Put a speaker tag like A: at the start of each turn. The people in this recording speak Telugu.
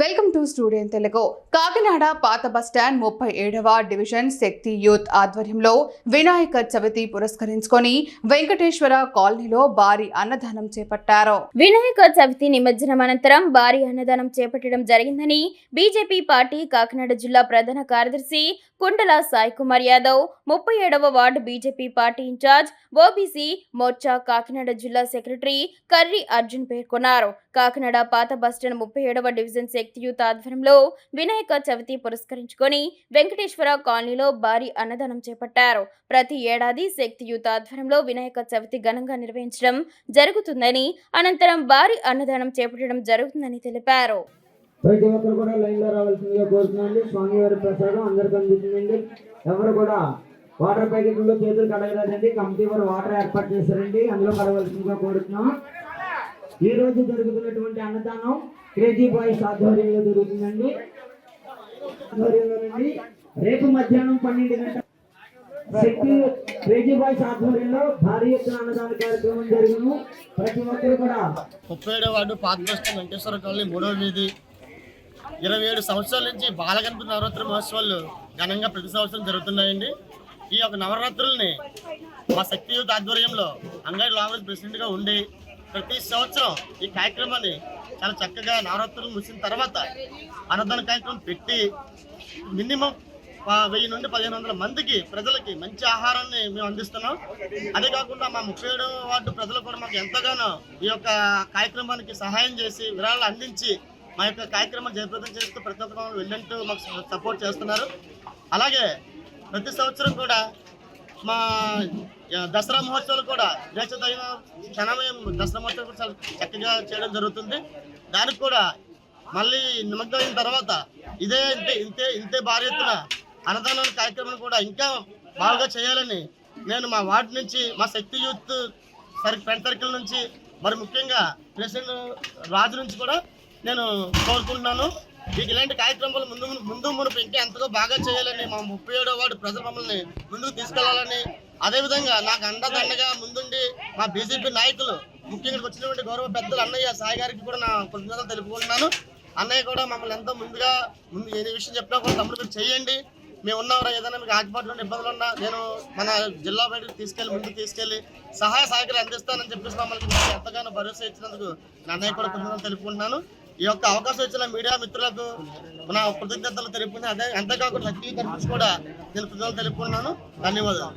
A: వెల్కమ్ టు స్టూడియో తెలుగు. కాకినాడ పాత బస్టాండ్ ముప్పై ఏడవ డివిజన్ శక్తి యూత్ ఆధ్వర్యంలో వినాయక చవితి పురస్కరించుకొని వెంకటేశ్వర కాలనీలో భారీ అన్నదానం చేపట్టారు.
B: వినాయక చవితి నిమజ్జనం అనంతరం భారీ అన్నదానం చేపట్టడం జరిగిందని బీజేపీ పార్టీ కాకినాడ జిల్లా ప్రధాన కార్యదర్శి కుండల సాయి కుమార్ యాదవ్ ముప్పై ఏడవ ward BJP party in-charge OBC Morcha Kakinada జిల్లా సెక్రటరీ కర్రి అర్జున్ పేర్కొన్నారు. కాకినాడ పాత బస్టాండ్ ముప్పై ఏడవ డివిజన్ శక్తి యూత్ ఆధ్వర్యంలో వినాయక చవితి పురస్కరించుకొని వెంకటేశ్వర కాలనీలో భారీ అన్నదానం చేపట్టారు. ప్రతి ఏడాది శక్తి యూత్ ఆధ్వర్యంలో వినాయక చవితి ఘనంగా నిర్వహించడం జరుగుతుందని అనంతరం భారీ అన్నదానం చేపట్టడం జరుగుతుందని తెలిపారు.
C: ప్రతి ఒక్కరు కూడా లైన్లో రావాల్సిందిగా కోరుతున్నాండి స్వామివారి ప్రసాదం అందరికి అందుతుందండి ఎవరు కూడా వాటర్ ప్యాకెట్లో చేతులు కడగలేదండి. కమిటీ వారు వాటర్ ఏర్పాటు చేశారండి. అందులో కడవలసిందిగా కోరుతున్నాం ఈ రోజు జరుగుతున్నటువంటి అన్నదానం క్రేజీ బాయ్స్ ఆధ్వర్యంలో జరుగుతుందండి. ఆధ్వర్యంలోనండి. రేపు మధ్యాహ్నం పన్నెండు గంటల శక్తి క్రేజీ బాయ్స్ ఆధ్వర్యంలో భారీ ఎత్తున అన్నదాన కార్యక్రమం జరుగును. ప్రతి ఒక్కరు కూడా
D: ముప్పై ఏడో వార్డు పాత వెంకటేశ్వర కాలనీ మూడవ వీధి. ఇరవై ఏడు సంవత్సరాల నుంచి బాలగణపతి నవరాత్రి మహోత్సవాలు ఘనంగా ప్రతి సంవత్సరం జరుగుతున్నాయండి. ఈ యొక్క నవరాత్రుల్ని మా శక్తియుత ఆధ్వర్యంలో అంగడి లాంగ్వేజ్ ప్రెసిడెంట్గా ఉండి ప్రతి సంవత్సరం ఈ కార్యక్రమాన్ని చాలా చక్కగా నవరాత్రులు ముగిసిన తర్వాత అన్నదాన కార్యక్రమం పెట్టి మినిమం వెయ్యి నుండి పదిహేను వందల మందికి ప్రజలకి మంచి ఆహారాన్ని మేము అందిస్తున్నాం. అదే కాకుండా మా ముప్పై ఏడో వార్డు ప్రజలు కూడా మాకు ఎంతగానో ఈ యొక్క కార్యక్రమానికి సహాయం చేసి విరాళాలు అందించి మా యొక్క కార్యక్రమం జయప్రదం చేస్తూ ప్రతి ఒక్క వెళ్ళంటూ మాకు సపోర్ట్ చేస్తున్నారు. అలాగే ప్రతి సంవత్సరం కూడా మా దసరా మహోత్సవాలు కూడా దేశదైన క్షణమయం దసరా మహోత్సవం కూడా చాలా చక్కగా చేయడం జరుగుతుంది. దానికి కూడా మళ్ళీ నిమగ్నమైన తర్వాత ఇదే ఇంతే ఇంతే ఇంతే భారీ ఎత్తున అన్నదానం కార్యక్రమం కూడా ఇంకా బాగా చేయాలని నేను మా వార్డు నుంచి మా Shakti youth sir friend circle నుంచి మరి ముఖ్యంగా ప్రెసిడెంట్ రాజు నుంచి కూడా నేను కోరుకుంటున్నాను. మీకు ఇలాంటి కార్యక్రమాలు ముందు ముందు మునుపు ఇంకా ఎంతగా బాగా చేయాలని మా ముప్పై ఏడో వార్డు ప్రజలు మమ్మల్ని ముందుకు తీసుకెళ్ళాలని అదేవిధంగా నాకు అండదండగా ముందుండి మా బీజేపీ నాయకులు ముఖ్యంగా వచ్చినటువంటి గౌరవ పెద్దలు అన్నయ్య సాయి గారికి కూడా నా కృతజ్ఞతలు తెలుపుకుంటున్నాను. అన్నయ్య కూడా మమ్మల్ని ఎంతో ముందుగా ముందు ఏ విషయం చెప్పినా కూడా తమ్ముడు మీరు చేయండి. మేము ఉన్నవరా ఏదైనా మీకు ఆగిపాట్లు ఇబ్బందులు ఉన్నా నేను మన జిల్లా బయటకు తీసుకెళ్ళి ముందుకు తీసుకెళ్ళి సహాయ సహకారం అందిస్తానని చెప్పేసి మమ్మల్ని ఎంతగానో భరోసా ఇచ్చినందుకు నా అన్నయ్య కూడా కృతజ్ఞతలు తెలుపుకుంటున్నాను. ఈ యొక్క అవకాశం ఇచ్చిన మీడియా మిత్రులకు నా కృతజ్ఞతలు తెలుపుకుని అదే అంతేకాకుండా లక్కీ తరఫు కూడా నేను కృతజ్ఞతలు తెలుపుకుంటున్నాను ధన్యవాదాలు.